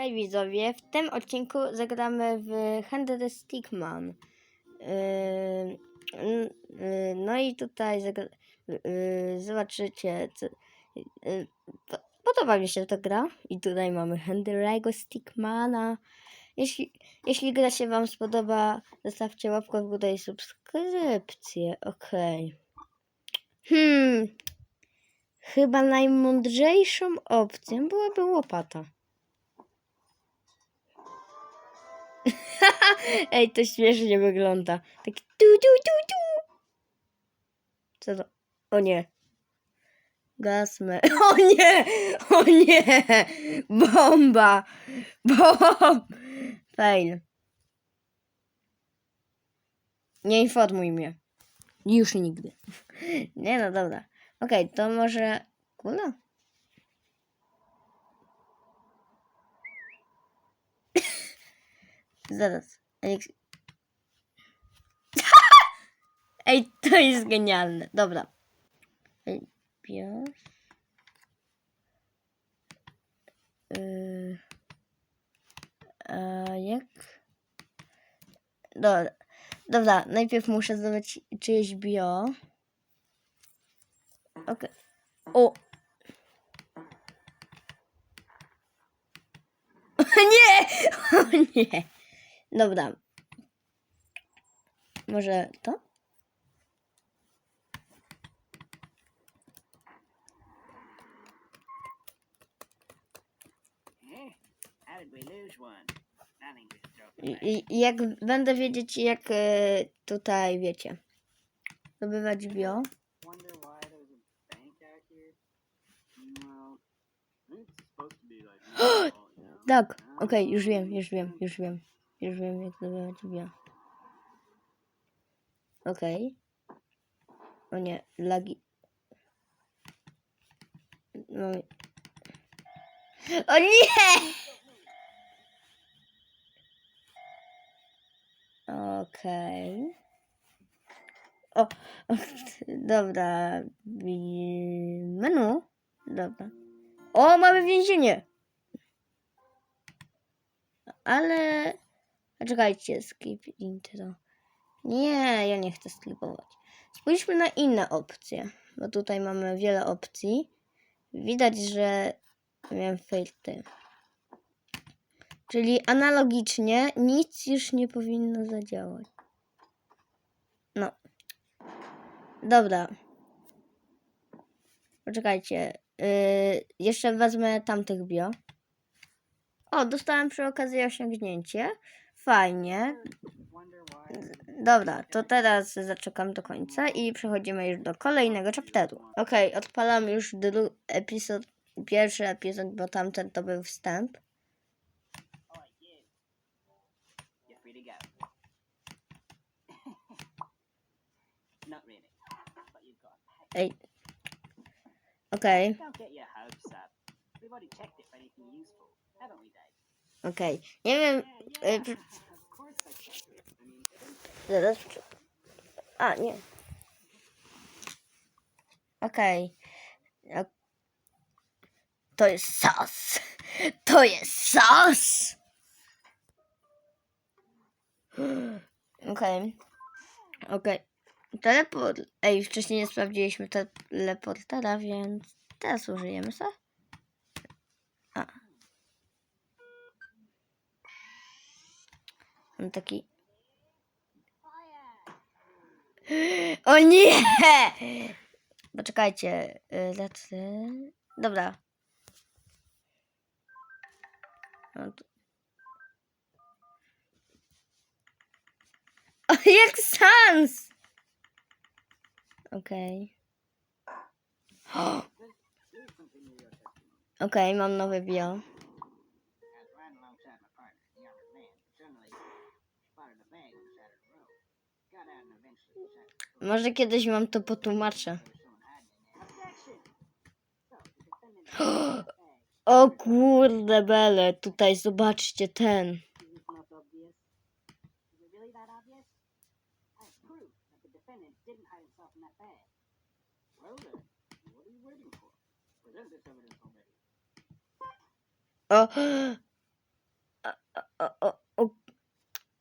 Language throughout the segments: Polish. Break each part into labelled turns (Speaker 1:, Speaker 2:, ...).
Speaker 1: Hej widzowie, w tym odcinku zagramy w Handel Stickman. Yy, yy, no i tutaj zagra- yy, zobaczycie, co, yy, po- podoba mi się ta gra. I tutaj mamy Handlego Stickmana. Jeśli, jeśli gra się Wam spodoba, zostawcie łapkę w górę i subskrypcję. Okej. Hmm. Chyba najmądrzejszą opcją byłaby łopata. Ej, to śmiesznie wygląda. Taki tu, tu, tu, tu. Co to? O nie. Gasme. O nie! O nie! Bomba! Bomb! Fail. Nie informuj mnie. Już nigdy. Nie no, dobra. Okej, to może kula? Zaraz. Ej, to jest genialne. Dobra. Pies. Yy, a jak? Dobra. Dobra, najpierw muszę zdobyć czyjeś bio. Okej. O! nie! O nie! Dobra. Może to? I, jak będę wiedzieć, jak e, tutaj wiecie, zdobywać bio. Tak, okej, już wiem, już wiem, już wiem. Już wiem, jak zdobywać bio. Okej. O nie, lagi. No. O nie! Okej. O, o, dobra. Menu. Dobra. O, mamy więzienie. Ale... A Czekajcie, skip intro. Nie, ja nie chcę skipować. Spójrzmy na inne opcje, bo tutaj mamy wiele opcji. Widać, że miałem filtry. Czyli analogicznie nic już nie powinno zadziałać. No. Dobra. Poczekajcie. Yy, jeszcze wezmę tamtych bio. O, dostałem przy okazji osiągnięcie. Fajnie. Dobra, to teraz zaczekam do końca i przechodzimy już do kolejnego chapteru. Okej, odpalam już dru- epizod, pierwszy epizod, bo tamten to był wstęp. Ej. Okej,
Speaker 2: Don't
Speaker 1: okej. Nie wiem, y, zaraz. A, nie. Okej. Ok- To jest sos. To jest sos. Okej. Okej. Teleport. Ej, wcześniej nie sprawdziliśmy teleportera, więc teraz użyjemy sobie. Mam taki. O nie! Poczekajcie. y. Dobra. No. O, jak sans! Okej.
Speaker 2: testimony.
Speaker 1: Okej, mam nowe bio. Może kiedyś wam to potłumaczę. O kurde bele, tutaj zobaczcie ten.
Speaker 2: This evidence already.
Speaker 1: O,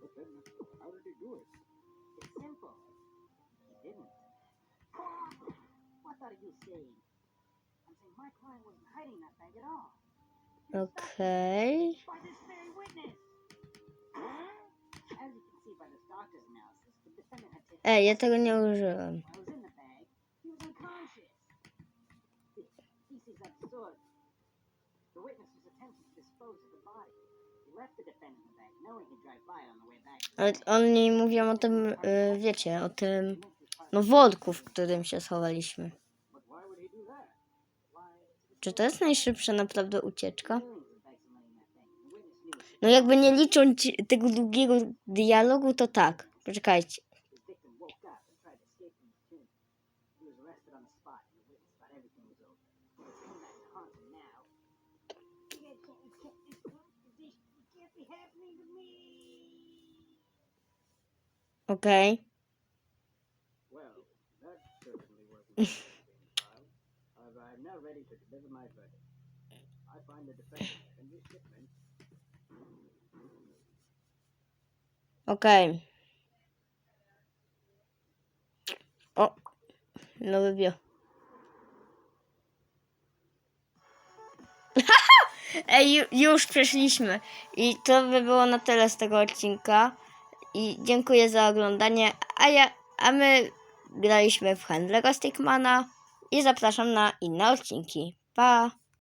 Speaker 2: But then, how did he
Speaker 3: do it?
Speaker 2: It's simple. He didn't. What are you saying? I'm saying my client wasn't hiding that bag at all.
Speaker 1: Okej.
Speaker 2: by this very witness. As you can see by this doctor's analysis, the defendant had taken
Speaker 1: Ej, ja tego nie użyłem. Ale oni mówią o tym, yy, wiecie, o tym, no worku, w którym się schowaliśmy. Czy to jest najszybsza naprawdę ucieczka?
Speaker 2: It.
Speaker 1: No jakby nie licząc tego długiego dialogu, to tak. Poczekajcie.
Speaker 3: Henry Shipman
Speaker 1: Okej. O, nowy bio. Ej, ju- już przeszliśmy. I to by było na tyle z tego odcinka. I dziękuję za oglądanie. A ja, a my graliśmy w Handlego Stickmana i zapraszam na inne odcinki. Pa!